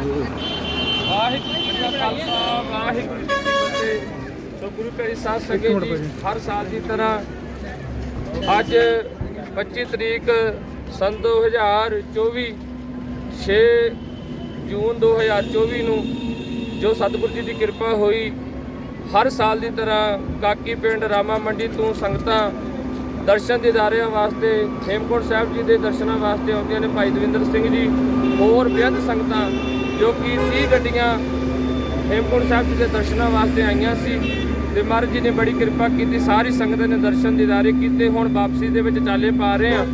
ਵਾਹਿਗੁਰੂ ਜੀ ਕਾ ਖਾਲਸਾ, ਵਾਹਿਗੁਰੂ ਜੀ ਕੀ ਫਤਿਹ। ਸੋ ਗੁਰੂ ਪਿਆਰੀ ਸਾਧ ਸੰਗਤ ਜੀ ਹਰ ਸਾਲ ਦੀ ਤਰ੍ਹਾਂ ਅੱਜ 25 ਤਰੀਕ ਸੰਨ 2024 6 ਜੂਨ 2024 ਨੂੰ ਜੋ ਸਤਿਗੁਰੂ ਜੀ ਦੀ ਕਿਰਪਾ ਹੋਈ, ਹਰ ਸਾਲ ਦੀ ਤਰ੍ਹਾਂ ਕਾਕੀ ਪਿੰਡ ਰਾਮਾ ਮੰਡੀ ਤੋਂ ਸੰਗਤਾਂ ਦਰਸ਼ਨ ਦੀਦਾਰਿਆਂ ਵਾਸਤੇ ਖੇਮਕੋਟ ਸਾਹਿਬ ਜੀ ਦੇ ਦਰਸ਼ਨਾਂ ਵਾਸਤੇ ਆਉਂਦੀਆਂ ਨੇ। ਭਾਈ ਦਵਿੰਦਰ ਸਿੰਘ ਜੀ, ਹੋਰ ਬੇਅੰਤ ਸੰਗਤਾਂ ਜੋ ਕਿ 30 ਗੱਡੀਆਂ ਹੇਮਕੁੰਟ ਸਾਹਿਬ ਜੀ ਦੇ ਦਰਸ਼ਨਾਂ ਵਾਸਤੇ ਆਈਆਂ ਸੀ ਤੇ ਮਹਾਰਾਜ ਜੀ ਨੇ ਬੜੀ ਕਿਰਪਾ ਕੀਤੀ, ਸਾਰੀ ਸੰਗਤ ਨੇ ਦਰਸ਼ਨ ਦੀਦਾਰੇ ਕੀਤੇ, ਹੁਣ ਵਾਪਸੀ ਦੇ ਵਿੱਚ ਚਾਲੇ ਪਾ ਰਹੇ ਆ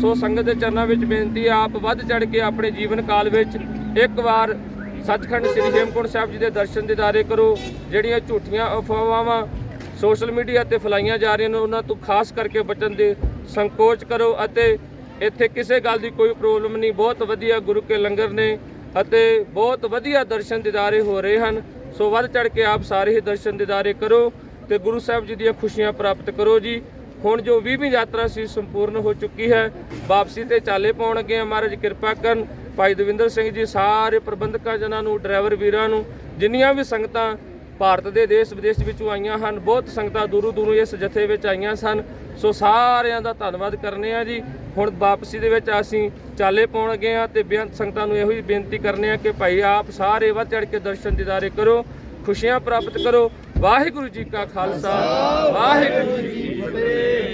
ਸੋ ਸੰਗਤ ਦੇ ਚਰਨਾਂ ਵਿੱਚ ਬੇਨਤੀ ਆਪ ਵੱਧ ਚੜ ਕੇ ਆਪਣੇ ਜੀਵਨ ਕਾਲ ਵਿੱਚ ਇੱਕ ਵਾਰ ਸੱਚਖੰਡ ਸ੍ਰੀ ਹੇਮਕੁੰਟ ਸਾਹਿਬ ਜੀ ਦੇ ਦਰਸ਼ਨ ਦੀਦਾਰੇ ਕਰੋ, ਜਿਹੜੀਆਂ ਝੂਠੀਆਂ ਅਫਵਾਹਾਂ, ਸੋਸ਼ਲ ਮੀਡੀਆ ਤੇ ਫੈਲਾਈਆਂ ਜਾ ਰਹੀਆਂ ਨੇ, ਉਹਨਾਂ ਤੋਂ ਖਾਸ ਕਰਕੇ ਬਚਣ ਦੇ ਸੰਕੋਚ ਕਰੋ ਅਤੇ ਇੱਥੇ ਕਿਸੇ ਗੱਲ ਦੀ ਕੋਈ ਪ੍ਰੋਬਲਮ ਨਹੀਂ, ਬਹੁਤ ਵਧੀਆ ਗੁਰੂ ਕੇ ਲੰਗਰ ਨੇ ਅਤੇ ਬਹੁਤ ਵਧੀਆ ਦਰਸ਼ਨ ਦੀਦਾਰੇ ਹੋ ਰਹੇ ਹਨ। ਸੋ ਵੱਧ ਚੜ ਕੇ ਆਪ ਸਾਰੇ ਹੀ ਦਰਸ਼ਨ ਦੀਦਾਰੇ ਕਰੋ ਤੇ ਗੁਰੂ ਸਾਹਿਬ ਜੀ ਦੀਆਂ ਖੁਸ਼ੀਆਂ ਪ੍ਰਾਪਤ ਕਰੋ ਜੀ। ਹੁਣ ਜੋ 20ਵੀਂ ਯਾਤਰਾ ਸੀ, ਸੰਪੂਰਨ ਹੋ ਚੁੱਕੀ ਹੈ। ਵਾਪਸੀ ਤੇ ਚਾਲੇ ਪਾਉਣ ਲੱਗੇ ਆ ਮਹਾਰਾਜ, ਕਿਰਪਾ ਕਰਨ। ਭਾਈ ਦਵਿੰਦਰ ਸਿੰਘ ਜੀ, ਸਾਰੇ ਪ੍ਰਬੰਧਕਾਂ ਜਨਾਂ ਨੂੰ, ਡਰਾਈਵਰ ਵੀਰਾਂ ਨੂੰ, ਜਿੰਨੀਆਂ ਵੀ ਸੰਗਤਾਂ ਭਾਰਤ ਦੇ ਦੇਸ਼ ਵਿਦੇਸ਼ ਵਿੱਚੋਂ ਆਈਆਂ ਹਨ, ਬਹੁਤ ਸੰਗਤਾਂ ਦੂਰੋਂ ਦੂਰੋਂ ਇਸ ਜਥੇ ਵਿੱਚ ਆਈਆਂ ਸਨ। ਸੋ ਸਾਰਿਆਂ ਦਾ ਧੰਨਵਾਦ ਕਰਨੇ ਆ ਜੀ। ਹੁਣ ਵਾਪਸੀ ਦੇ ਵਿੱਚ ਅਸੀਂ ਚਾਲੇ ਪਾਉਣ ਗਏ ਆ ਤੇ ਬੇਅੰਤ ਸੰਗਤਾਂ ਨੂੰ ਇਹੋ ਹੀ ਬੇਨਤੀ ਕਰਨੇ ਆ ਕਿ ਭਾਈ ਆਪ ਸਾਰੇ ਵੱਧ ਚੜ ਕੇ ਦਰਸ਼ਨ ਦੀਦਾਰੇ ਕਰੋ, ਖੁਸ਼ੀਆਂ ਪ੍ਰਾਪਤ ਕਰੋ। ਵਾਹਿਗੁਰੂ ਜੀ ਕਾ ਖਾਲਸਾ, ਵਾਹਿਗੁਰੂ ਜੀ ਕੀ ਫਤਿਹ।